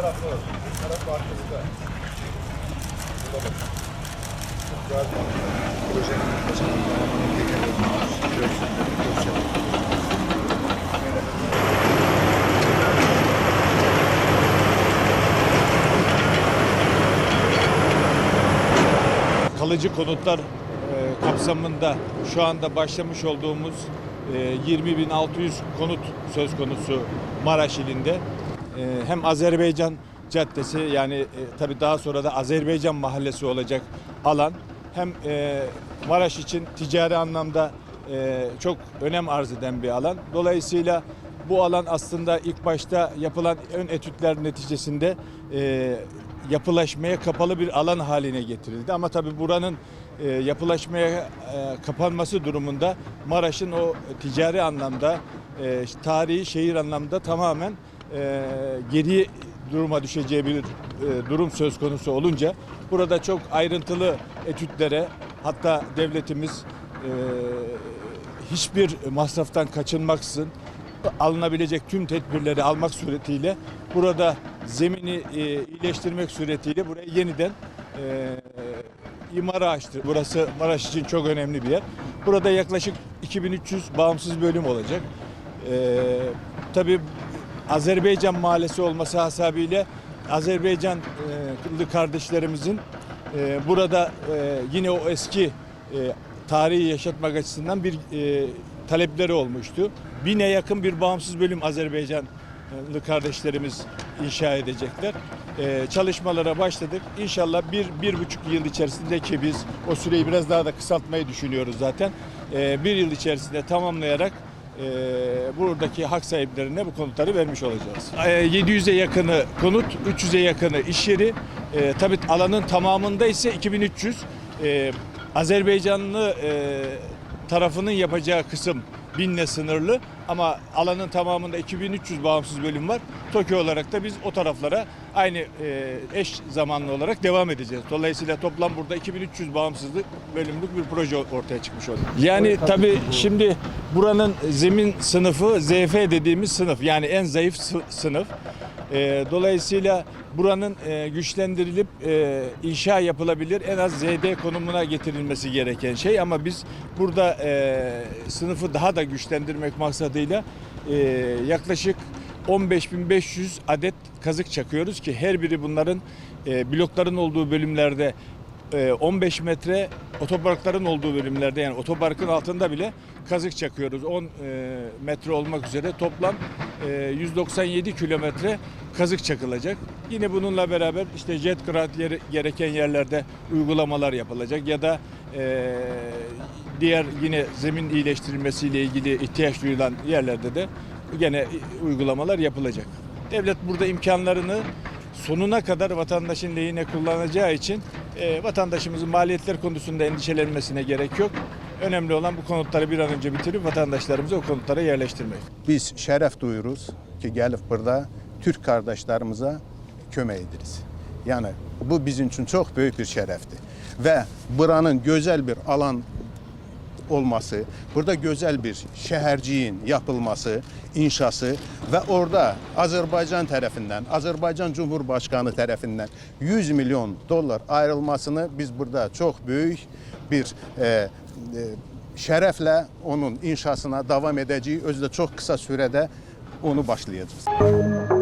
tarafta var. Bu taraf arkamızda. Burada bak. Güzel bir projenin başkanı. Kalıcı konutlar e, kapsamında şu anda başlamış olduğumuz e, 20.600 konut söz konusu Maraş ilinde. E, hem Azerbaycan Caddesi yani e, tabii daha sonra da Azerbaycan Mahallesi olacak alan hem e, Maraş için ticari anlamda e, çok önem arz eden bir alan. Dolayısıyla bu alan aslında ilk başta yapılan ön etütler neticesinde e, yapılaşmaya kapalı bir alan haline getirildi. Ama tabii buranın yapılaşmaya e, kapanması durumunda Maraş'ın o ticari anlamda, tarihi şehir anlamda tamamen e, geri duruma düşeceği bir e, durum söz konusu olunca burada çok ayrıntılı etütlere hatta devletimiz e, hiçbir masraftan kaçınmaksızın alınabilecek tüm tedbirleri almak suretiyle burada zemini e, iyileştirmek suretiyle buraya yeniden e, imara açtı. Burası Maraş için çok önemli bir yer. Burada yaklaşık 2300 bağımsız bölüm olacak. E, tabii Azerbaycan mahallesi olması hasabiyle Azerbaycanlı kardeşlerimizin e, burada e, yine o eski e, tarihi yaşatmak açısından bir e, talepleri olmuştu. Bine yakın bir bağımsız bölüm Azerbaycanlı kardeşlerimiz inşa edecekler. E, çalışmalara başladık. İnşallah bir, bir buçuk yıl içerisinde ki biz o süreyi biraz daha da kısaltmayı düşünüyoruz zaten. E, bir yıl içerisinde tamamlayarak e, buradaki hak sahiplerine bu konutları vermiş olacağız. E, 700'e yakını konut, 300'e yakını iş yeri. E, tabii alanın tamamında ise 2300. E, Azerbaycanlı tarafının yapacağı kısım binle sınırlı ama alanın tamamında 2300 bağımsız bölüm var. TOKİ olarak da biz o taraflara aynı e, eş zamanlı olarak devam edeceğiz. Dolayısıyla toplam burada 2300 bağımsızlık bölümlük bir proje ortaya çıkmış oldu. Yani tabii şimdi buranın zemin sınıfı ZF dediğimiz sınıf yani en zayıf sı- sınıf. E, dolayısıyla buranın e, güçlendirilip e, inşa yapılabilir en az ZD konumuna getirilmesi gereken şey. Ama biz burada e, sınıfı daha da güçlendirmek maksadıyla e, yaklaşık 15.500 adet kazık çakıyoruz ki her biri bunların e, blokların olduğu bölümlerde 15 metre otoparkların olduğu bölümlerde yani otoparkın altında bile kazık çakıyoruz. 10 e, metre olmak üzere toplam e, 197 kilometre kazık çakılacak. Yine bununla beraber işte jet grad yeri, gereken yerlerde uygulamalar yapılacak ya da e, diğer yine zemin iyileştirilmesiyle ilgili ihtiyaç duyulan yerlerde de gene uygulamalar yapılacak. Devlet burada imkanlarını sonuna kadar vatandaşın lehine kullanacağı için e, vatandaşımızın maliyetler konusunda endişelenmesine gerek yok. Önemli olan bu konutları bir an önce bitirip vatandaşlarımızı o konutlara yerleştirmek. Biz şeref duyuruz ki gelip burada Türk kardeşlerimize kömək ediriz. Yani bu bizim için çok büyük bir şerefti. Ve buranın güzel bir alan olması, burada güzel bir şehirciğin yapılması, inşası ve orada Azerbaycan tarafından, Azerbaycan Cumhurbaşkanı tarafından 100 milyon dolar ayrılmasını biz burada çok büyük bir e, e, şərəflə onun inşasına davam edəcəyik. Özü də çox qısa sürədə onu başlayacağız.